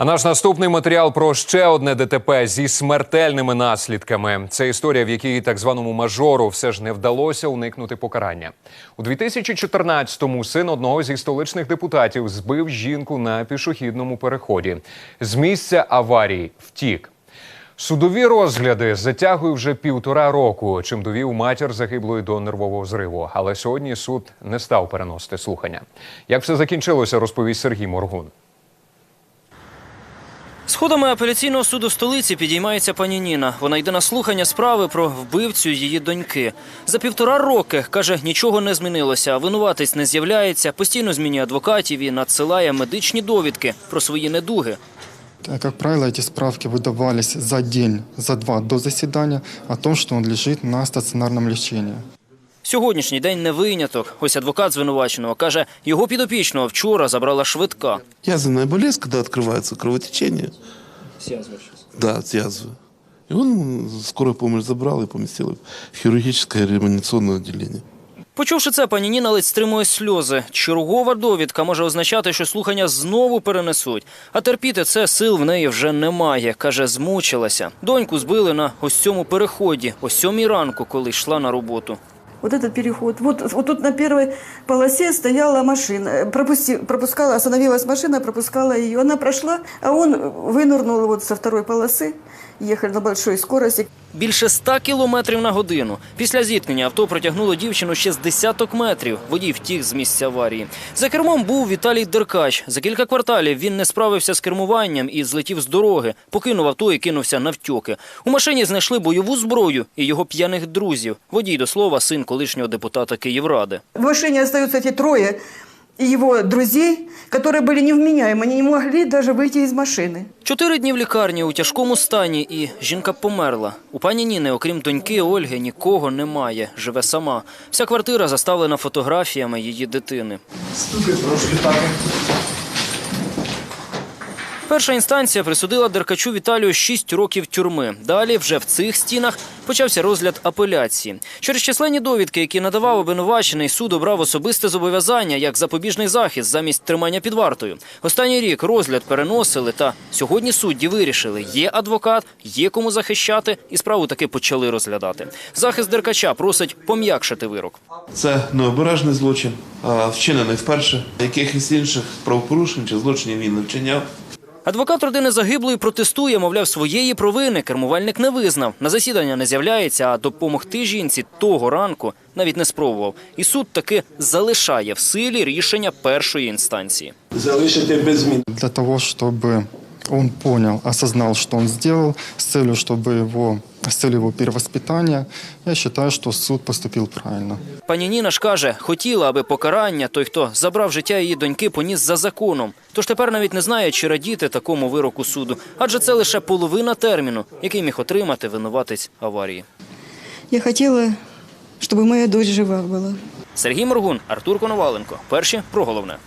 А наш наступний матеріал про ще одне ДТП зі смертельними наслідками. Це історія, в якій так званому мажору все ж не вдалося уникнути покарання. У 2014-му син одного зі столичних депутатів збив жінку на пішохідному переході. З місця аварії втік. Судові розгляди затягує вже півтора року, чим довів матір загиблої до нервового зриву. Але сьогодні суд не став переносити слухання. Як все закінчилося, розповість Сергій Моргун. Сходами апеляційного суду столиці підіймається пані Ніна. Вона йде на слухання справи про вбивцю її доньки. За півтора роки каже, нічого не змінилося. Винуватець не з'являється, постійно змінює адвокатів і надсилає медичні довідки про свої недуги. Э, Как правило, эти справки выдавались за день, за два до заседания о том, что он лежит на стационарном лечении. Сьогоднішній день не виняток. Ось адвокат звинуваченого каже, його підопічного вчора забрала швидка. Язвенная болезнь, когда открывается кровотечение. Да, от язвы. И он скорую помощь забрал и поместил в хирургическое реанимационное отделение. Почувши це, пані Ніна ледь стримує сльози. Чергова довідка може означати, що слухання знову перенесуть. А терпіти це сил в неї вже немає. Каже, змучилася. Доньку збили на ось цьому переході, о сьомій ранку, коли йшла на роботу Вот этот переход. Вот, вот тут на первой полосе стояла машина. Э, Пропусти, пропускала, остановилась машина, пропускала ее. Она прошла, а он вынырнул вот со второй полосы. Ехали на большой скорости. Більше ста кілометрів на годину. Після зіткнення авто протягнуло дівчину ще з десяток метрів. Водій втік з місця аварії. За кермом був Віталій Деркач. За кілька кварталів він не справився з кермуванням і злетів з дороги, покинув авто і кинувся навтьоки. У машині знайшли бойову зброю і його п'яних друзів. Водій, до слова, син колишнього депутата Київради. В машине остаются эти трое и его друзей, которые были невменяемы. Они не могли даже выйти из машины. Чотири дні в лікарні у тяжкому стані, і жінка померла. У пані Ніни, окрім доньки Ольги, нікого немає. Живе сама. Вся квартира заставлена фотографіями її дитини. Перша інстанція присудила Деркачу Віталію 6 років тюрми. Далі, вже в цих стінах, почався розгляд апеляції. Через численні довідки, які надавав обвинувачений, суд обрав особисте зобов'язання як запобіжний захист замість тримання під вартою. Останній рік розгляд переносили, та сьогодні судді вирішили: є адвокат, є кому захищати, і справу таки почали розглядати. Захист Деркача просить пом'якшити вирок. Це необережний злочин, вчинений вперше. Якихось інших правопорушень чи злочинів він не вчиняв. Адвокат родини загиблої протестує, мовляв, своєї провини кермувальник не визнав. На засідання не з'являється, а допомогти жінці того ранку навіть не спробував. І суд таки залишає в силі рішення першої інстанції. залишити без змін. Для того, чтобы он понял, осознал, что он сделал, с целью, чтобы его, с целью его перевоспитания, я считаю, что суд поступил правильно. Пані Ніна ж каже, хотіла, аби покарання той, хто забрав життя її доньки, поніс за законом. Тож тепер навіть не знає, чи радіти такому вироку суду, адже це лише половина терміну, який міг отримати винуватець аварії. Я хотела, чтобы моя дочь жива была. Сергій Моргун, Артур Коноваленко. Перші про головне.